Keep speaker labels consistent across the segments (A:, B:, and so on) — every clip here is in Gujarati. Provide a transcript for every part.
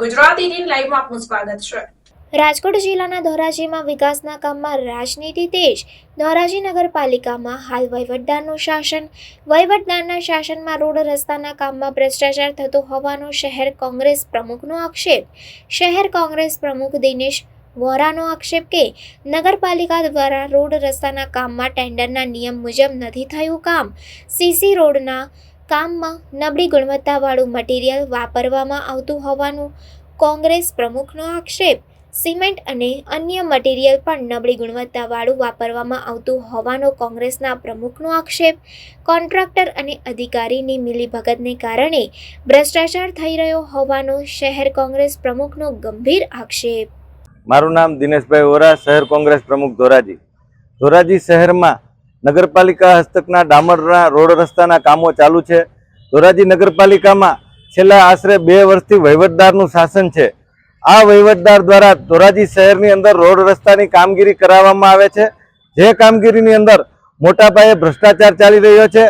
A: ગુજરાત લાઈવમાં આપનું સ્વાગત છે.
B: રાજકોટ જિલ્લાના ધોરાજીમાં વિકાસના કામમાં રાજનીતિ તેજ. ધોરાજી નગરપાલિકામાં હાલ વહીવટદારનું શાસન. વહીવટદારના શાસનમાં રોડ રસ્તાના કામમાં ભ્રષ્ટાચાર થતો હોવાનો શહેર કોંગ્રેસ પ્રમુખનો આક્ષેપ. શહેર કોંગ્રેસ પ્રમુખ દિનેશ વોરાનો આક્ષેપ કે નગરપાલિકા દ્વારા રોડ રસ્તાના કામમાં ટેન્ડરના નિયમ મુજબ નથી થયું કામ. સીસી રોડના કામમાં નબળી ગુણવત્તાવાળું મટીરિયલ વાપરવામાં આવતું હોવાનું કોંગ્રેસ પ્રમુખનો આક્ષેપ. સિમેન્ટ અને અન્ય મટીરિયલ પણ નબળી ગુણવત્તાવાળું વાપરવામાં આવતું હોવાનો કોંગ્રેસના પ્રમુખનો આક્ષેપ. કોન્ટ્રાક્ટર અને અધિકારીની મિલીભગતને કારણે ભ્રષ્ટાચાર થઈ રહ્યો હોવાનો શહેર કોંગ્રેસ પ્રમુખનો ગંભીર આક્ષેપ.
C: મારું નામ દિનેશભાઈ ઓરા શહેર કોંગ્રેસ પ્રમુખ ધોરાજી. ધોરાજી શહેરમાં નગરપાલિકા હસ્તકના ડામરના રોડ રસ્તાના કામો ચાલુ છે. ધોરાજી નગરપાલિકામાં છેલ્લા આશરે બે વર્ષથી વહીવટદારનું શાસન છે. આ વહીવટદાર દ્વારા ધોરાજી શહેરની અંદર રોડ રસ્તાની કામગીરી કરાવવામાં આવે છે. જે કામગીરીની અંદર મોટા પાયે ભ્રષ્ટાચાર ચાલી રહ્યો છે.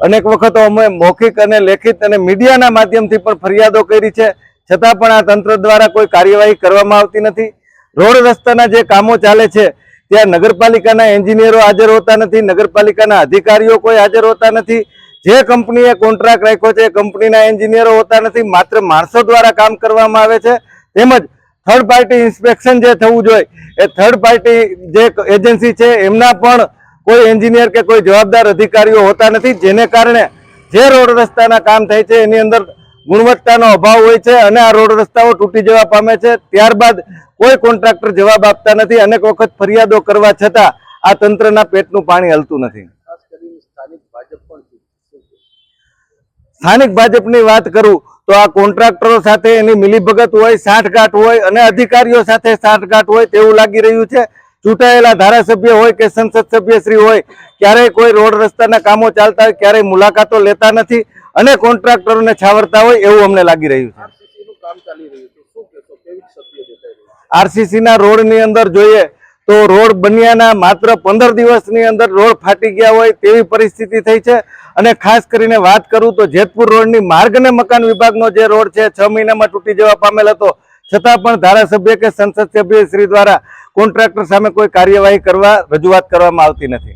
C: અનેક વખતો અમે મૌખિક અને લેખિત અને મીડિયાના માધ્યમથી પણ ફરિયાદો કરી છે. છતાં પણ આ તંત્ર દ્વારા કોઈ કાર્યવાહી કરવામાં આવતી નથી. રોડ રસ્તાના જે કામો ચાલે છે ત્યાં નગરપાલિકાના એન્જિનિયરો હાજર હોતા નથી, નગરપાલિકાના અધિકારીઓ કોઈ હાજર હોતા નથી. જે કંપનીએ કોન્ટ્રાક્ટ રાખ્યો છે એ કંપનીના એન્જિનિયરો હોતા નથી, માત્ર માણસો દ્વારા કામ કરવામાં આવે છે. તેમજ થર્ડ પાર્ટી ઇન્સ્પેક્શન જે થવું જોઈએ, એ થર્ડ પાર્ટી જે એજન્સી છે, એમના પણ કોઈ એન્જિનિયર કે કોઈ જવાબદાર અધિકારીઓ હોતા નથી. જેને કારણે જે રોડ રસ્તાના કામ થાય છે, એની અંદર ગુણવત્તાનો અભાવ હોય છે અને આ રોડ રસ્તાઓ તૂટી જવા પામે છે. ત્યારબાદ કોઈ કોન્ટ્રાક્ટર જવાબ આપતા નથી. અનેક વખત ફરિયાદો કરવા છતાં આ તંત્રના પેટનું પાણી હલતું નથી. સ્થાનિક ભાજપની વાત કરું તો આ કોન્ટ્રાક્ટરો સાથે એની મિલીભગત હોય સાંઠગાંઠ હોય અને અધિકારીઓ સાથે સાંઠગાંઠ હોય તેવું લાગી રહ્યું છે. ચૂંટાયેલા ધારાસભ્ય હોય કે સંસદ સભ્યશ્રી હોય ક્યારેય કોઈ રોડ રસ્તાના કામો ચાલતા હોય ક્યારેય મુલાકાતો લેતા નથી. અને કોન્ટ્રાક્ટરોને છાવરતા હોય એવું અમને લાગી રહ્યું છે. આરસીસી ના રોડની અંદર જોઈએ તો રોડ બન્યાના માત્ર પંદર દિવસની અંદર રોડ ફાટી ગયા હોય તેવી પરિસ્થિતિ થઈ છે. અને ખાસ કરીને વાત કરું તો જેતપુર રોડની માર્ગ અને મકાન વિભાગનો જે રોડ છે છ મહિનામાં તૂટી જવા પામેલ હતો. છતાં પણ ધારાસભ્ય કે સંસદ સભ્ય શ્રી દ્વારા કોન્ટ્રાક્ટર સામે કોઈ કાર્યવાહી કરવા રજૂઆત કરવામાં આવતી નથી.